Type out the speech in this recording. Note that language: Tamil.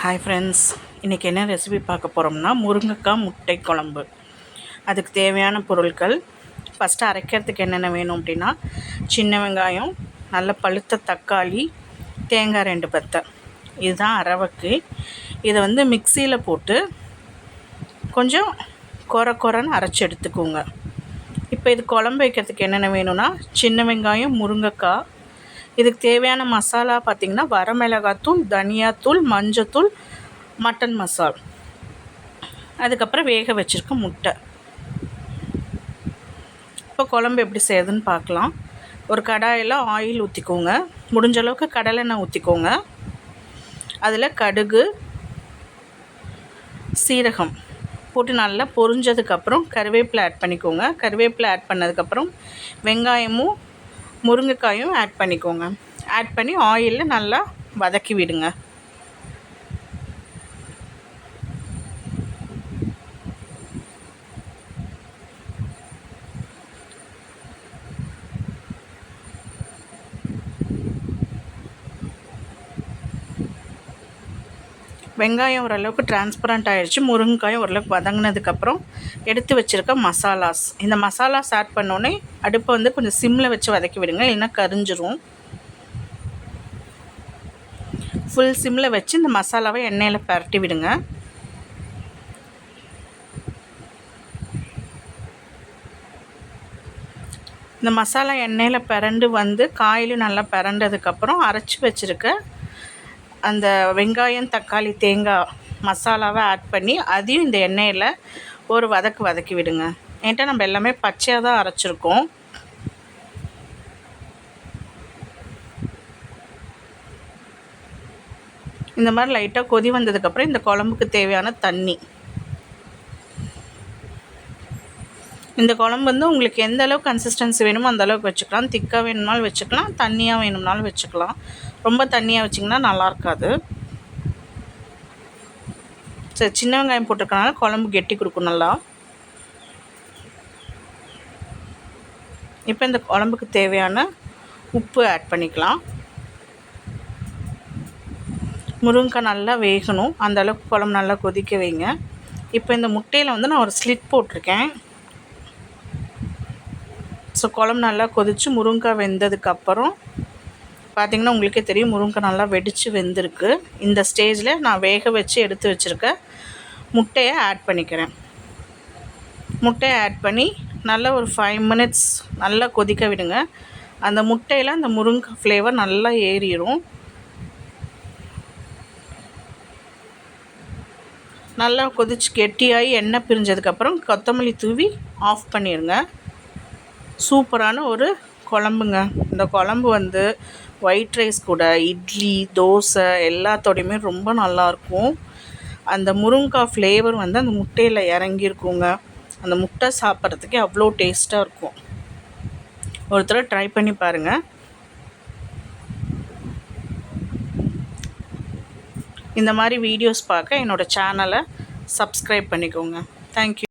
ஹாய் ஃப்ரெண்ட்ஸ் இன்றைக்கி என்ன ரெசிபி பார்க்க போகிறோம்னா முருங்கைக்காய் முட்டை குழம்பு. அதுக்கு தேவையான பொருட்கள் ஃபஸ்ட்டு அரைக்கிறதுக்கு என்னென்ன வேணும் அப்படின்னா சின்ன வெங்காயம் நல்ல பழுத்த தக்காளி தேங்காய் ரெண்டு பத்தை. இதுதான் அரவக்கு இதை வந்து மிக்சியில் போட்டு கொஞ்சம் கொர கொரன்னு அரைச்சி எடுத்துக்கோங்க. இப்போ இது குழம்பு வைக்கிறதுக்கு என்னென்ன வேணும்னா சின்ன வெங்காயம் முருங்கைக்காய் இதுக்கு தேவையான மசாலா பார்த்திங்கன்னா வரமிளகாத்தூள் தனியாத்தூள் மஞ்சத்தூள் மட்டன் மசால். அதுக்கப்புறம் வேக வச்சுருக்க முட்டை. இப்போ குழம்பு எப்படி செய்யுதுன்னு பார்க்கலாம். ஒரு கடாயில் ஆயில் ஊற்றிக்கோங்க முடிஞ்ச அளவுக்கு கடலெண்ணெய் ஊற்றிக்கோங்க அதில் கடுகு சீரகம் போட்டு நல்லா பொரிஞ்சதுக்கப்புறம் கருவேப்பிலை ஆட் பண்ணிக்கோங்க. கருவேப்பிலை ஆட் பண்ணதுக்கப்புறம் வெங்காயமும் முருங்கைக்காயும் ஆட் பண்ணிக்கோங்க. ஆட் பண்ணி ஆயிலில் நல்லா வதக்கி விடுங்க. வெங்காயம் ஓரளவுக்கு டிரான்ஸ்பரண்ட் ஆகிடுச்சு முருங்கைக்காயும் ஓரளவுக்கு வதங்கினதுக்கப்புறம் எடுத்து வச்சுருக்க மசாலாஸ். இந்த மசாலாஸ் ஆட் பண்ணோடனே அடுப்பை வந்து கொஞ்சம் சிம்மில் வச்சு வதக்கி விடுங்க. இல்லைன்னா கரிஞ்சிரும். ஃபுல் சிம்மில் வச்சு இந்த மசாலாவை எண்ணெயில் பரட்டி விடுங்க. இந்த மசாலா எண்ணெயில் பிறண்டு வந்து காயிலும் நல்லா பிறண்டதுக்கப்புறம் அரைச்சி வச்சுருக்க அந்த வெங்காயம் தக்காளி தேங்காய் மசாலாவை ஆட் பண்ணி அதையும் இந்த எண்ணெயில் ஒரு வதக்கு வதக்கி விடுங்க. என்கிட்ட நம்ம எல்லாமே பச்சையாக தான் அரைச்சிருக்கோம். இந்த மாதிரி லைட்டாக கொதி வந்ததுக்கப்புறம் இந்த குழம்புக்கு தேவையான தண்ணி. இந்த குழம்பு வந்து உங்களுக்கு எந்த அளவுக்கு கன்சிஸ்டன்சி வேணுமோ அந்த அளவுக்கு வச்சுக்கலாம். திக்காக வேணும்னாலும் வச்சுக்கலாம். தண்ணியாக வேணும்னாலும் வச்சுக்கலாம். ரொம்ப தண்ணியாக வச்சிங்கன்னா நல்லா இருக்காது சரி சின்ன வெங்காயம் போட்டிருக்கனால குழம்பு கெட்டி கொடுக்கும் நல்லா. இப்போ இந்த குழம்புக்கு தேவையான உப்பு ஆட் பண்ணிக்கலாம். முருங்கைக்காய் நல்லா வேகணும். அந்த அளவுக்கு குழம்பு நல்லா கொதிக்க வைங்க. இப்போ இந்த முட்டையில் வந்து நான் ஒரு ஸ்லிட் போட்டிருக்கேன். ஸோ குழம்பு நல்லா கொதித்து முருங்கைக்காய் வெந்ததுக்கப்புறம் பார்த்திங்கன்னா உங்களுக்கே தெரியும் முருங்கை நல்லா வெடித்து வெந்திருக்கு. இந்த ஸ்டேஜில் நான் வேக வச்சு எடுத்து வச்சுருக்க முட்டையை ஆட் பண்ணிக்கிறேன். முட்டையை ஆட் பண்ணி நல்லா ஒரு ஃபைவ் மினிட்ஸ் நல்லா கொதிக்க விடுங்க. அந்த முட்டையில் அந்த முருங்கை ஃப்ளேவர் நல்லா ஏறிடும் நல்லா கொதிச்சு கெட்டியாகி எண்ணெய் பிரிஞ்சதுக்கப்புறம் கொத்தமல்லி தூவி ஆஃப் பண்ணிடுங்க சூப்பரான ஒரு குழம்புங்க. இந்த குழம்பு வந்து ஒயிட் ரைஸ் கூட இட்லி தோசை எல்லாத்தோடையுமே ரொம்ப நல்லாயிருக்கும் அந்த முருங்கைக்காய் ஃப்ளேவர் வந்து அந்த முட்டையில் இறங்கியிருக்குங்க அந்த முட்டை சாப்பிட்றதுக்கே அவ்வளோ டேஸ்ட்டாக இருக்கும். ஒருத்தர் ட்ரை பண்ணி பாருங்கள் இந்த மாதிரி வீடியோஸ் பார்க்க என்னோடய சேனலை சப்ஸ்கிரைப் பண்ணிக்கோங்க. தேங்க்யூ